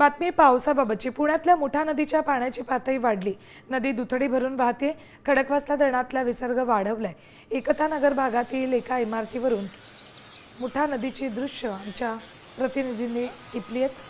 बातमी पावसाबाबतची. पुण्यातल्या मुठा नदीच्या पाण्याची पातळी वाढली. नदी दुथडी भरून वाहते. खडकवासला धरणातला विसर्ग वाढवलाय. एकता नगर भागातील एका इमारतीवरून मुठा नदीची दृश्य आमच्या प्रतिनिधींनी टिपली आहेत.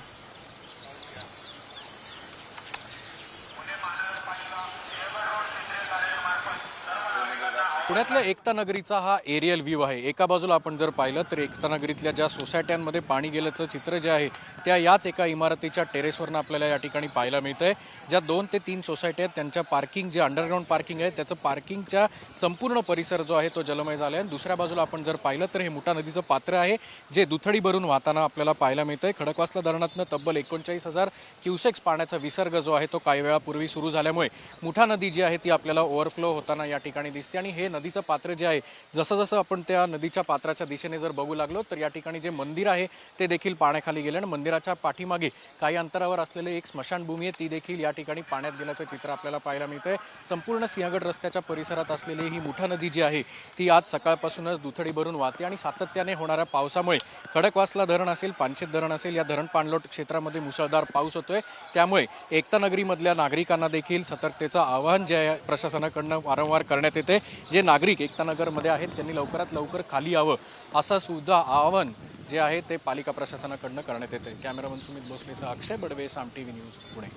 पुण्यातल्या एकता नगरीचा हा एरियल व्ह्यू आहे. एका बाजूला आपण जर पाहिलं तर एकता नगरीतल्या ज्या सोसायट्यांमध्ये पाणी गेल्याचं चित्र जे आहे त्या याच एका इमारतीच्या टेरेसवरनं आपल्याला या ठिकाणी पाहायला मिळतं आहे ज्या दोन ते तीन सोसायटी आहेत त्यांच्या पार्किंग जे अंडरग्राऊंड पार्किंग आहे त्याचं पार्किंगच्या संपूर्ण परिसर जो आहे तो जलमय झाला आहे आणि दुसऱ्या बाजूला आपण जर पाहिलं तर हे मुठा नदीचं पात्र आहे जे दुथडी भरून वाहताना आपल्याला पाहायला मिळतं आहे खडकवासला धरणातनं तब्बल एकोणचाळीस हजार क्युसेक्स पाण्याचा विसर्ग जो आहे तो काही वेळापूर्वी सुरू झाल्यामुळे मुठा नदी जी आहे ती आपल्याला ओव्हरफ्लो होताना या ठिकाणी दिसते. आणि हे नदीचं पात्र जे आहे जसं जसं आपण त्या नदीच्या पात्राच्या दिशेने जर बघू लागलो तर या ठिकाणी जे मंदिर आहे ते देखील पाण्याखाली गेलं. आणि मंदिराच्या पाठीमागे काही अंतरावर असलेले एक स्मशानभूमी आहे ती देखील या ठिकाणी पाण्यात गेल्याचं चित्र आपल्याला पाहायला मिळतंय. संपूर्ण सिंहगड रस्त्याच्या परिसरात असलेली ही मुठा नदी जी आहे ती आज सकाळपासूनच दुथडी भरून वाहते आणि सातत्याने होणाऱ्या पावसामुळे खडकवासला धरण असेल पानशेत धरण असेल या धरण पाणलोट क्षेत्रामध्ये मुसळधार पाऊस होतोय. त्यामुळे एकता नगरीमधल्या नागरिकांना देखील सतर्कतेचं आवाहन जे आहे प्रशासनाकडनं वारंवार करण्यात येते जे नागरिक एकता नगरमध्ये आहेत त्यांनी लवकरात लवकर खाली यावं असं सुद्धा आवाहन जे आहे ते पालिका प्रशासनाकडनं करण्यात येते cameraman Sumit भोसलेसह Akshay Badve Saam T V news Pune.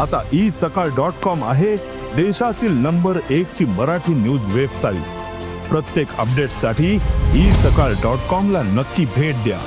आता ई सकाळ डॉट कॉम आहे देशातील नंबर एक ची मराठी न्यूज वेबसाईट. प्रत्येक अपडेटसाठी ई सकाळ डॉट कॉम ला नक्की भेट द्या.